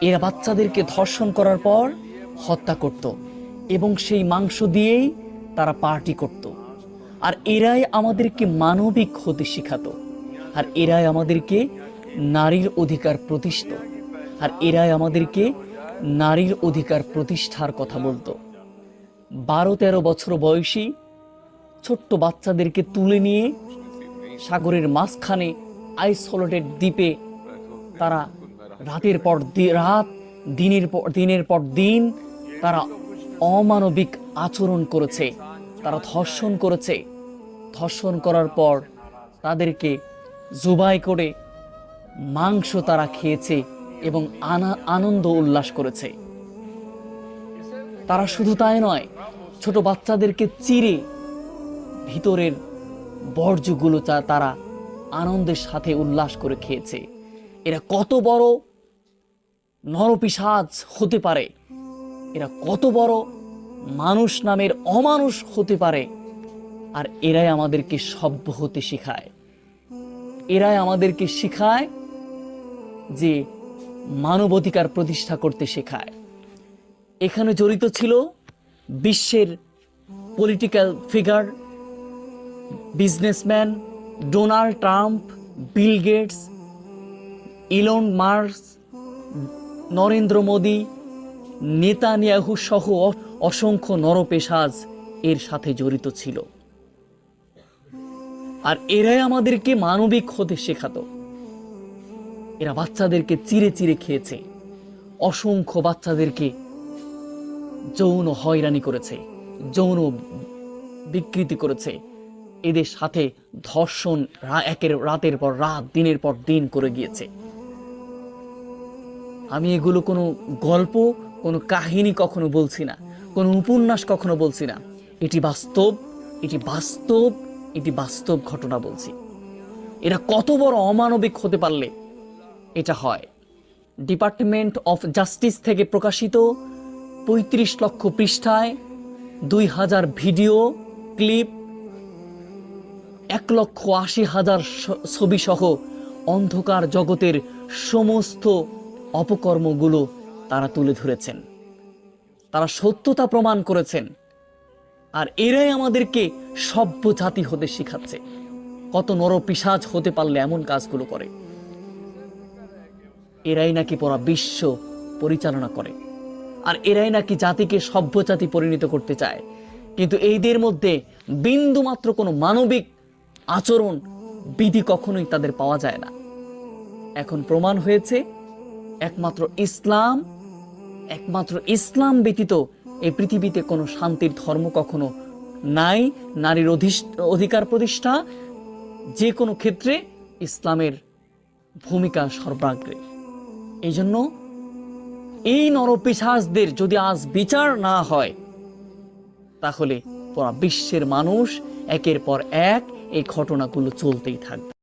এরা বাচ্চাদেরকে ধর্ষণ করার পর হত্যা করত এবং সেই মাংস দিয়েই তারা পার্টি করত। আর এরাই আমাদেরকে মানবিক হতে শিখাতো। আর এরাই আমাদেরকে নারীর অধিকার প্রতিষ্ঠ আর এরাই আমাদেরকে নারীর অধিকার প্রতিষ্ঠার কথা বলতো। বারো তেরো বছর বয়সী ছোট্ট বাচ্চাদেরকে তুলে নিয়ে সাগরের মাঝখানে আইসোলেটেড দ্বীপে তারা রাতের পর রাত দিনের পর দিনের পর দিন তারা অমানবিক আচরণ করেছে, তারা ধর্ষণ করেছে। ধর্ষণ করার পর তাদেরকে জুবাই করে মাংস তারা খেয়েছে এবং আনা- আনন্দ উল্লাস করেছে। তারা শুধু তাই নয়, ছোট বাচ্চাদেরকে চিরে ভিতরের বর্জ্যগুলো তারা আনন্দের সাথে উল্লাস করে খেয়েছে। এরা কত বড় নরপিসাজ হতে পারে। এরা কত বড়, মানুষ নামের অমানুষ হতে পারে, আর এরাই আমাদেরকে সভ্য হতে শেখায়। এরাই আমাদেরকে শেখায় যে মানবাধিকার প্রতিষ্ঠা করতে শেখায়। এখানে জড়িত ছিল বিশ্বের political figure businessman Donald Trump Bill Gates Elon Musk Narendra Modi, Netanyahu সহ অসংখ্য নরপেশাজ এর সাথে জড়িত ছিল। আর এরাই আমাদেরকে মানবিক হতে শেখাতো। এরা বাচ্চাদেরকে চিরে চিরে খেয়েছে। অসংখ্য বাচ্চাদেরকে যৌন হয়রানি করেছে, যৌন বিকৃতি করেছে। এদের সাথে ধর্ষণ একের রাতের পর রাত, দিনের পর দিন করে গিয়েছে। আমি এগুলো কোনো গল্প, কোনো কাহিনী কখনো বলছি না, কোনো উপন্যাস কখনো বলছি না। এটি বাস্তব এটি বাস্তব এটি বাস্তব ঘটনা বলছি। এরা কত বড় অমানবিক হতে পারলে এটা হয়। ডিপার্টমেন্ট অফ জাস্টিস থেকে প্রকাশিত পঁয়ত্রিশ লক্ষ পৃষ্ঠায় দুই হাজার ভিডিও, ক্লিপ, এক লক্ষ আশি হাজার ছবিসহ অন্ধকার জগতের সমস্ত অপকর্মগুলো তারা তুলে ধরেছেন। তারা সত্যতা প্রমাণ করেছেন। আর এরাই আমাদেরকে সভ্য জাতি হতে শিখাচ্ছে। কত নরপিসাজ হতে পারলে এমন কাজগুলো করে। এরাই নাকি পরা বিশ্ব পরিচালনা করে। আর এরাই নাকি জাতিকে সভ্য জাতি পরিণত করতে চায়। কিন্তু এইদের মধ্যে বিন্দু মাত্র কোনো মানবিক আচরণ বিধি কখনোই তাদের পাওয়া যায় না। এখন প্রমাণ হয়েছে একমাত্র ইসলাম একমাত্র ইসলাম ব্যতীত এই পৃথিবীতে কোনো শান্তির ধর্ম কখনো নাই, নারীর অধিকার প্রতিষ্ঠা, যে কোনো ক্ষেত্রে ইসলামের ভূমিকা সর্বাগ্রে। এই জন্য এই নরপিশাচদের যদি আজ বিচার না হয়, তাহলে পুরা বিশ্বের মানুষ একের পর এক এই ঘটনাগুলো চলতেই থাকবে।